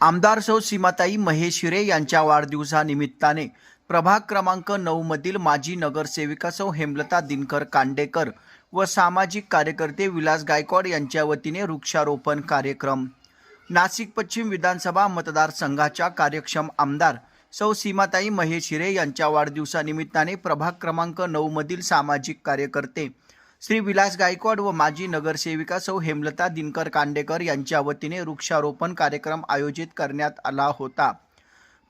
आमदार सौ सीमाताई महेश हिरे यांच्या वाढदिवसानिमित्ताने प्रभाग क्रमांक नऊ मधील माजी नगरसेविका सौ हेमलता दिनकर कांडेकर व सामाजिक कार्यकर्ते विलास गायकवाड यांच्या वतीने वृक्षारोपण कार्यक्रम. नाशिक पश्चिम विधानसभा मतदारसंघाच्या कार्यक्षम आमदार सौ सीमाताई महेश हिरे यांच्या वाढदिवसानिमित्ताने प्रभाग क्रमांक नऊ मधील सामाजिक कार्यकर्ते श्री विलास गायकवाड व माजी नगरसेविका सौ हेमलता दिनकर कांडेकर यांच्या वतीने वृक्षारोपण कार्यक्रम आयोजित करण्यात आला होता.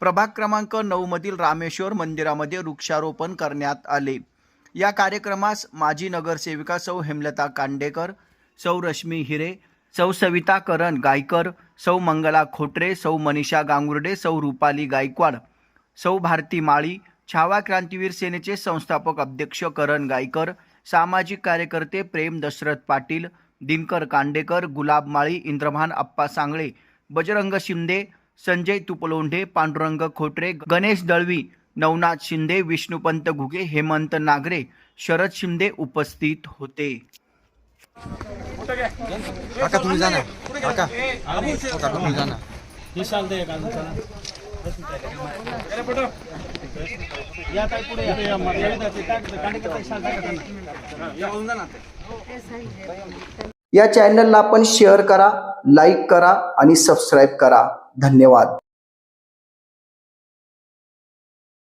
प्रभाग क्रमांक नऊ मधील रामेश्वर मंदिरामध्ये वृक्षारोपण करण्यात आले. या कार्यक्रमास माजी नगरसेविका सौ हेमलता कांडेकर सौ रश्मी हिरे सौ सविता करण गायकर सौ मंगला खोटरे सौ मनीषा गांगुर्डे सौ रुपाली गायकवाड सौ भारती माळी छावा क्रांतीवीर सेनेचे संस्थापक अध्यक्ष करण गायकर सामाजिक कार्यकर्ते प्रेम दशरथ पाटील दिनकर कांडेकर गुलाब माळी इंद्रभान अप्पा सांगळे बजरंग शिंदे संजय तुपलोंढे पांडुरंग खोटरे गणेश दळवी नवनाथ शिंदे विष्णुपंत घुगे हेमंत नागरे शरद शिंदे उपस्थित होते. काका तुम्ही जाना काका. काका तुम्ही जाना या चॅनलला आपण शेअर करा लाईक करा आणि सबस्क्राईब करा. धन्यवाद.